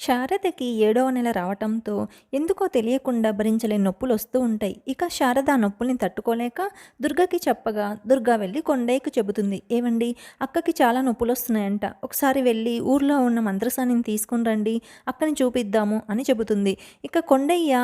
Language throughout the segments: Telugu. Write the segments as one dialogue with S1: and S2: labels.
S1: శారదకి ఏడవ నెల రావటంతో ఎందుకో తెలియకుండా భరించలేని నొప్పులు వస్తూ ఉంటాయి. ఇక శారద ఆ నొప్పుల్ని తట్టుకోలేక దుర్గకి చెప్పగా దుర్గా వెళ్ళి కొండయ్యకు చెబుతుంది. ఏవండి? అక్కకి చాలా నొప్పులు వస్తున్నాయంట. ఒకసారి వెళ్ళి ఊర్లో ఉన్న మంత్రసానిని తీసుకుని రండి. అక్కని చూపిద్దాము అని చెబుతుంది. ఇక కొండయ్య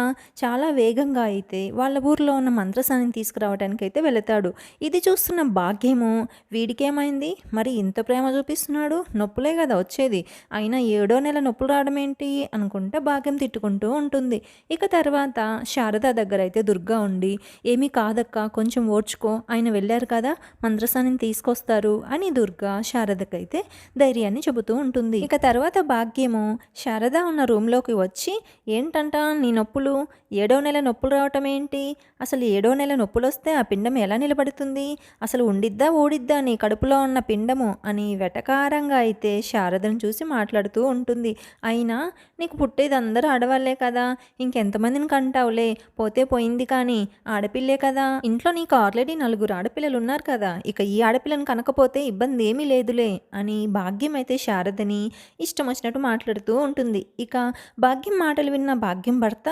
S1: చాలా వేగంగా అయితే వాళ్ళ ఊర్లో ఉన్న మంత్రసానిని తీసుకురావడానికి అయితే వెళతాడు. ఇది చూస్తున్న భాగ్యము. వీడికేమైంది? మరి ఇంత ప్రేమ చూపిస్తున్నాడు? నొప్పులే కదా వచ్చేది. అయినా ఏడో నెల నొప్పులు రావడమే ఏంటి అనుకుంటే భాగ్యం తిట్టుకుంటూ ఉంటుంది. ఇక తర్వాత శారద దగ్గర అయితే దుర్గా ఉండి ఏమీ కాదక్క కొంచెం ఓడ్చుకో ఆయన వెళ్ళారు కదా మంత్రసానిని తీసుకొస్తారు అని దుర్గా శారదకైతే ధైర్యాన్ని చెబుతూ ఉంటుంది. ఇక తర్వాత భాగ్యము శారద ఉన్న రూమ్లోకి వచ్చి ఏంటంట నీ నొప్పులు? ఏడో నెల నొప్పులు రావటం ఏంటి? అసలు ఏడో నెల నొప్పులు వస్తే ఆ పిండం ఎలా నిలబడుతుంది? అసలు ఉండిద్దా ఓడిద్దా నీ కడుపులో ఉన్న పిండము? అని వెటకారంగా అయితే శారదను చూసి మాట్లాడుతూ ఉంటుంది. అయినా నీకు పుట్టేది అందరూ ఆడవాళ్ళే కదా. ఇంకెంతమందిని కంటావులే. పోతే పోయింది కానీ ఆడపిల్లే కదా. ఇంట్లో నీకు ఆల్రెడీ నలుగురు ఆడపిల్లలు ఉన్నారు కదా. ఇక ఈ ఆడపిల్లని కనకపోతే ఇబ్బంది ఏమీ లేదులే అని భాగ్యం అయితే శారదని ఇష్టం వచ్చినట్టు మాట్లాడుతూ ఉంటుంది. ఇక భాగ్యం మాటలు విన్న భాగ్యం భర్త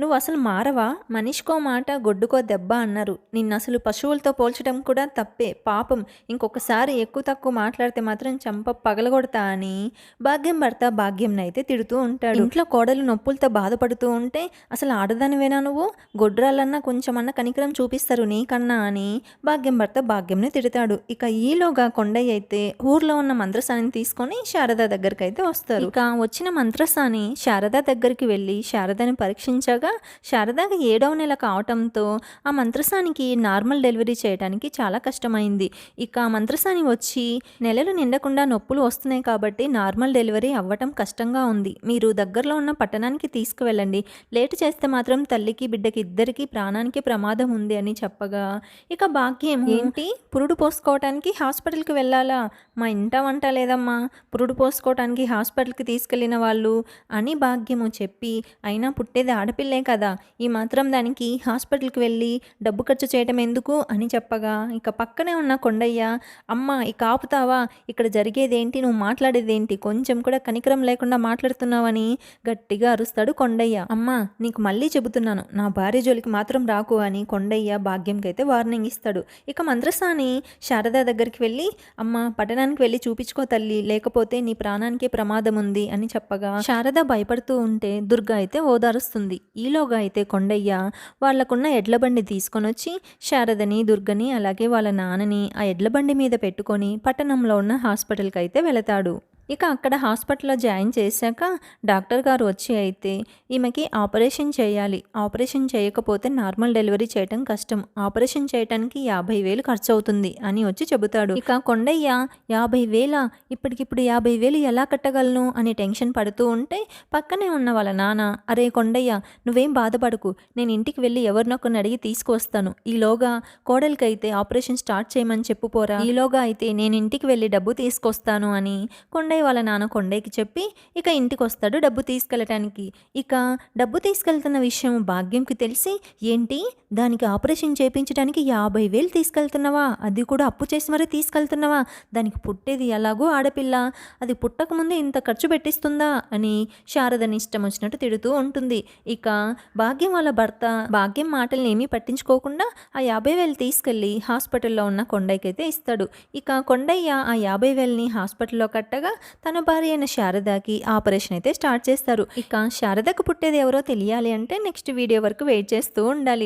S1: నువ్వు అసలు మారవా? మనిషికో మాట గొడ్డుకో దెబ్బ అన్నారు. నిన్ను అసలు పశువులతో పోల్చడం కూడా తప్పే. పాపం ఇంకొకసారి ఎక్కువ తక్కువ మాట్లాడితే మాత్రం చంప పగలగొడతా అని భాగ్యం భర్త భాగ్యం అయితే తిడుతూ ఉంటాడు. ఇంట్లో కోడలు నొప్పులతో బాధపడుతూ ఉంటే అసలు ఆడదానివేనా నువ్వు? గొడ్రాలన్నా కొంచెమన్నా కనికరం చూపిస్తారు నీకన్నా అని భాగ్యం భర్త భాగ్యంని తిడతాడు. ఇక ఈలోగా కొండయ్య అయితే ఊర్లో ఉన్న మంత్రసానిని తీసుకొని శారద దగ్గరికి అయితే వస్తారు. ఇక వచ్చిన మంత్రసాని శారద దగ్గరికి వెళ్ళి శారదని పరీక్షించగా శారదకి ఏడవ నెల కావటంతో ఆ మంత్రసానికి నార్మల్ డెలివరీ చేయడానికి చాలా కష్టమైంది. ఇక మంత్రసాని వచ్చి నెలలు నిండకుండా నొప్పులు వస్తున్నాయి కాబట్టి నార్మల్ డెలివరీ అవ్వటం కష్టంగా ఉంది. మీరు దగ్గరలో ఉన్న పట్టణానికి తీసుకువెళ్ళండి. లేట్ చేస్తే మాత్రం తల్లికి బిడ్డకి ఇద్దరికి ప్రాణానికి ప్రమాదం ఉంది అని చెప్పగా ఇక భాగ్యం. ఏంటి? పురుడు పోసుకోవటానికి హాస్పిటల్కి వెళ్ళాలా? మా ఇంట వంట లేదమ్మా. పురుడు పోసుకోవటానికి హాస్పిటల్కి తీసుకెళ్ళిన వాళ్ళు అని భాగ్యము చెప్పి అయినా పుట్టేది ఆడపిల్లే కదా. ఈ మాత్రం దానికి హాస్పిటల్కి వెళ్ళి డబ్బు ఖర్చు చేయటం ఎందుకు అని చెప్పగా ఇక పక్కనే ఉన్న కొండయ్య అమ్మ ఇక ఆపుతావా ఇక్కడ జరిగేదేంటి? నువ్వు మాట్లాడేదేంటి? కొంచెం కూడా కనికరం లేకుండా చేస్తున్నావని గట్టిగా అరుస్తాడు కొండయ్య. అమ్మ నీకు మళ్ళీ చెబుతున్నాను. నా భార్య జోలికి మాత్రం రాకు అని కొండయ్య భాగ్యంకి అయితే వార్నింగ్ ఇస్తాడు. ఇక మంత్రసాని శారద దగ్గరికి వెళ్ళి అమ్మ పట్టణానికి వెళ్ళి చూపించుకో తల్లి లేకపోతే నీ ప్రాణానికే ప్రమాదం ఉంది అని చెప్పగా శారద భయపడుతూ ఉంటే దుర్గ అయితే ఓదారుస్తుంది. ఈలోగా అయితే కొండయ్య వాళ్ళకున్న ఎడ్ల బండి తీసుకొని వచ్చి శారదని దుర్గని అలాగే వాళ్ళ నాన్నని ఆ ఎడ్ల బండి మీద పెట్టుకొని పట్టణంలో ఉన్న హాస్పిటల్కి అయితే వెళతాడు. ఇక అక్కడ హాస్పిటల్లో జాయిన్ చేశాక డాక్టర్ గారు వచ్చి అయితే ఈమెకి ఆపరేషన్ చేయాలి. ఆపరేషన్ చేయకపోతే నార్మల్ డెలివరీ చేయటం కష్టం. ఆపరేషన్ చేయటానికి యాభై వేలు ఖర్చు అవుతుంది అని వచ్చి చెబుతాడు. ఇక కొండయ్య యాభై వేల? ఇప్పటికిప్పుడు యాభై వేలు ఎలా కట్టగలను? అని టెన్షన్ పడుతూ ఉంటే పక్కనే ఉన్న వాళ్ళ నాన్న అరే కొండయ్య నువ్వేం బాధపడకు. నేను ఇంటికి వెళ్ళి ఎవరినొకరిని అడిగి తీసుకొస్తాను. ఈలోగా కోడలికైతే ఆపరేషన్ స్టార్ట్ చేయమని చెప్పుపోరా ఈలోగా అయితే నేను ఇంటికి వెళ్ళి డబ్బు తీసుకొస్తాను అని కొండయ్య వాళ్ళ నాన్న కొండయ్యకి చెప్పి ఇక ఇంటికి వస్తాడు డబ్బు తీసుకెళ్ళటానికి. ఇక డబ్బు తీసుకెళ్తున్న విషయం భాగ్యంకి తెలిసి ఏంటి? దానికి ఆపరేషన్ చేయించడానికి యాభై వేలు తీసుకెళ్తున్నావా? అది కూడా అప్పు చేసి మరీ తీసుకెళ్తున్నావా? దానికి పుట్టేది ఎలాగో ఆడపిల్ల. అది పుట్టకముందే ఇంత ఖర్చు పెట్టిస్తుందా? అని శారదని ఇష్టం వచ్చినట్టు తిడుతూ ఉంటుంది. ఇక భాగ్యం వాళ్ళ భర్త భాగ్యం మాటల్ని ఏమీ పట్టించుకోకుండా ఆ యాభై వేలు తీసుకెళ్ళి హాస్పిటల్లో ఉన్న కొండయ్యకైతే ఇస్తాడు. ఇక కొండయ్య ఆ యాభై వేలని హాస్పిటల్లో కట్టగా తన భార్య అయిన శారదకి ఆపరేషన్ అయితే స్టార్ట్ చేస్తారు. ఇక శారదకు పుట్టేది ఎవరో తెలియాలి అంటే నెక్స్ట్ వీడియో వరకు వెయిట్ చేస్తూ ఉండాలి.